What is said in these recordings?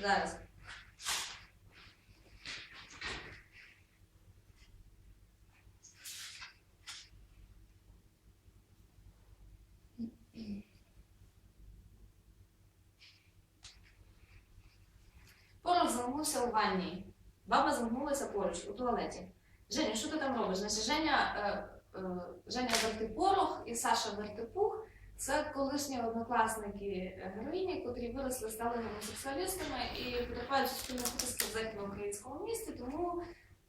Зараз. Порох замкнувся у ванні. Баба замкнулася поруч у туалеті. Женя, що ти там робиш? Значить, Женя, е, е, Женя Вертипорох і Саша Вертипух це колишні однокласники героїні, котрі виросли, стали гомосексуалістами і потерпають суспільно утиски в західноукраїнському місті, тому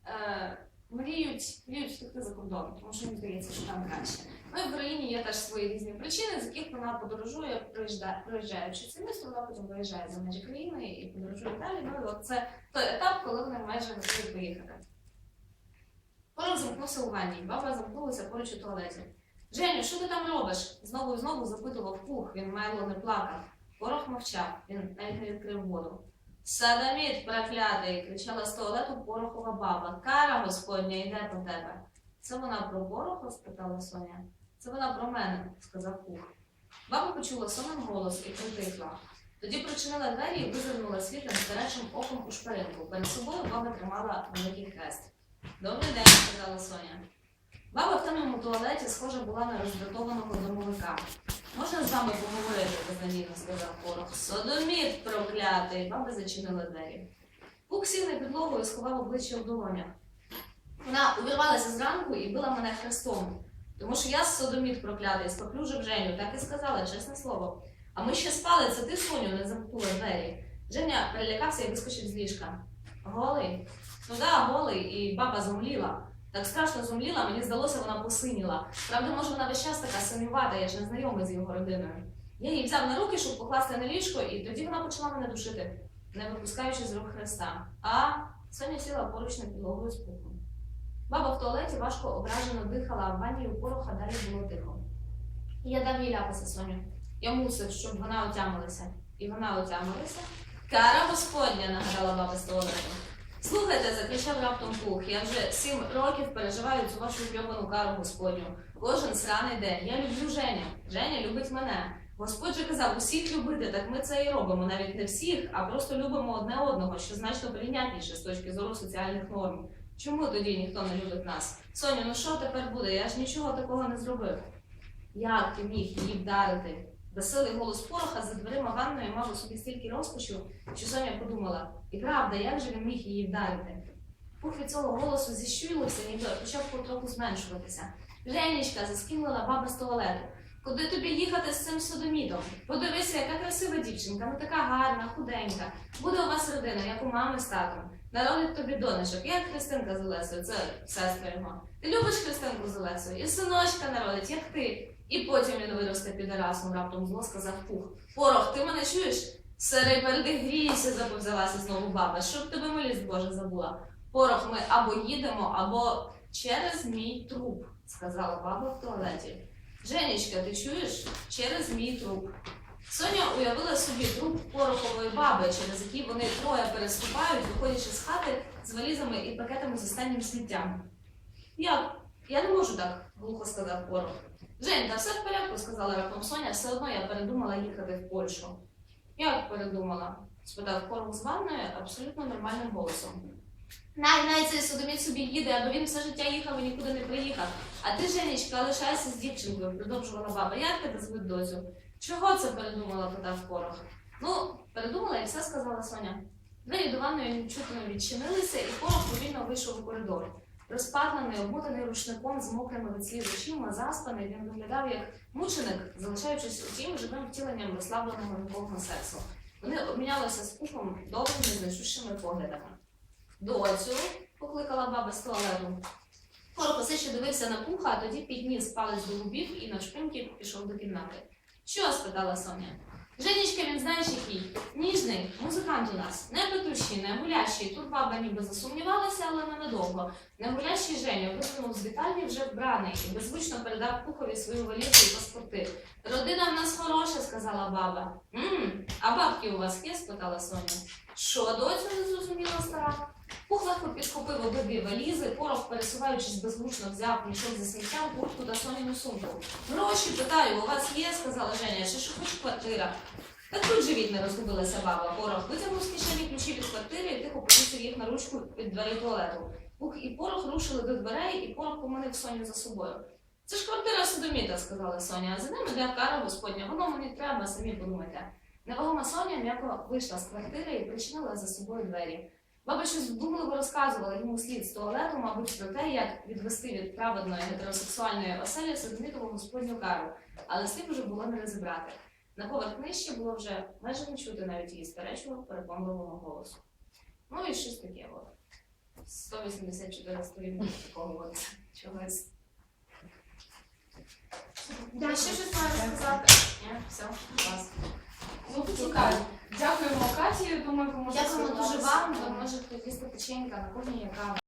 е, мріють, мріють втекти за кордон, тому що їм здається, що там краще. Ну і в Україні є теж свої різні причини, з яких вона подорожує, в це місто, вона потім виїжджає за межі країни і подорожує далі. Ну і це той етап, коли вони майже готові поїхати. Порох замкнувся у ванні, баба замкнулася поруч у туалеті. Женю, що ти там робиш? Знову і знову запитував пух, він майло не плакав. Порох мовчав, він навіть не відкрив воду. Садаміт проклятий, кричала з туалету порохова баба. Кара господня йде по тебе. Це вона про пороха? спитала Соня. Це вона про мене, сказав пух. Баба почула сонен голос і притихла. Тоді причинила двері і визирнула світлим старечим оком у шпаринку. Перед собою баба тримала великий хрест. Добрий день, сказала Соня. Баба в темному туалеті схожа була на роздратованого домовика. Можна з вами поговорити, безнадійно сказав порох. Содоміт проклятий. Баба зачинила двері. Пук сів на підлогу і сховав обличчя в долонях. Вона увірвалася зранку і била мене хрестом. Тому що я содоміт проклятий, споплюжив Женю, так і сказала, чесне слово. А ми ще спали, це ти, Соню, не замкнула двері. Женя перелякався і вискочив з ліжка. Голий? Ну да, голий, і баба зомліла. Так страшно зумліла, мені здалося, вона посиніла. Правда, може, вона весь час така самівата, я ж не знайомий з його родиною. Я її взяв на руки, щоб покласти на ліжко, і тоді вона почала мене душити, не випускаючи з рук хреста. А Соня сіла поруч на підлогою з пухом. Баба в туалеті важко ображено дихала, а в ванні у пороха далі було тихо. І я дав їй ляпаса Соню. Я мусив, щоб вона отямилася. І вона отямилася. Кара Господня, нагадала баба з туалету. Слухайте, закричав раптом пух. Я вже сім років переживаю цю вашу грьобану кару Господню. Кожен сраний день. Я люблю Женю. Женя любить мене. Господь же казав усіх любити, так ми це і робимо. Навіть не всіх, а просто любимо одне одного, що значно прийнятніше з точки зору соціальних норм. Чому тоді ніхто не любить нас? Соню, ну що тепер буде? Я ж нічого такого не зробив. Як ти міг її вдарити? Веселий голос пороха за дверима ванної мав у собі стільки розпачу, що Соня подумала, і правда, як же він міг її вдарити? Пух від цього голосу зіщулився, ніби почав потроху зменшуватися. Женечка заскинула баба з туалету. Куди тобі їхати з цим содомітом? Подивися, яка красива дівчинка, ну така гарна, худенька. Буде у вас родина, як у мами з татом. Народить тобі донечок, як Христинка з Олесою, це сестра його. Ти любиш Христинку з Олесою? І синочка народить, як ти. І потім він виросте підарасом, раптом зло сказав пух. Порох, ти мене чуєш? Сири перди грійся, заповзалася знову баба, щоб тебе милість Божа забула. Порох, ми або їдемо, або через мій труп, сказала баба в туалеті. Женечка, ти чуєш? Через мій труп. Соня уявила собі труп порохової баби, через який вони троє переступають, виходячи з хати з валізами і пакетами з останнім сміттям. Як? Я не можу так, глухо сказав порох. Жень, та все в порядку, сказала раптом Соня, все одно я передумала їхати в Польщу. Як передумала? спитав порох з ванною абсолютно нормальним голосом. Най, най цей судоміт собі їде, аби він все життя їхав і нікуди не приїхав. А ти, Женечка, лишайся з дівчинкою, продовжувала баба. Як тебе звуть дозю? Чого це передумала? питав порох. Ну, передумала і все сказала Соня. Двері до ванної нечутно відчинилися, і порох повільно вийшов у коридор. Розпадлений, обмотаний рушником з мокрими від сліз очима, заспаний, він виглядав як мученик, залишаючись утім живим втіленням розслабленого любовного сексу. Вони обмінялися з пухом довгими значущими поглядами. Доцю, покликала баба з туалету. Порох усе ще дивився на пуха, а тоді підніс палець до губів і навшпиньки пішов до кімнати. Що? спитала Соня. Женечка, він знаєш який? Ніжний, музикант у нас, не петущий, не гулящий. Тут баба ніби засумнівалася, але ненадовго. Не гулящий Женю висунув з вітальні вже вбраний і беззвучно передав пухові свою валізу і паспорти. Родина в нас хороша, сказала баба. Мм, а бабки у вас є? спитала Соня. Що, доцю не зрозуміла стара? Пух легко підхопив обидві валізи, порох, пересуваючись беззвучно, взяв мішок зі сміттям, куртку та Соніну сумку. Гроші, питаю, у вас є, сказала Женя, чи що хоч квартира. Так тут живіть, не розгубилася баба. Порох витягнув з кишені ключі від квартири і тихо повісив їх на ручку від дверей туалету. Пух і порох рушили до дверей, і порох поманив Соню за собою. Це ж квартира Содоміта, сказала Соня, а за ним іде кара Господня. Воно мені треба, самі подумайте. Невагома Соня м'яко вийшла з квартири і причинила за собою двері. Баба щось вдумливо розказувала йому слід з туалету, мабуть, про те, як відвести від праведної гетеросексуальної оселі Содомітову Господню кару, але слід уже було не розібрати. На поверх нижче було вже майже не чути навіть її старечого переконливого голосу. Ну і щось таке от. 184 сторінки такого от чогось. Я ще щось маю сказати. Все, клас. Ну, цікаво. Дякуємо Каті. Думаю, ви можете Дякуємо дуже спілкуватися. вам. Ви можете їсти печенька на кухні, яка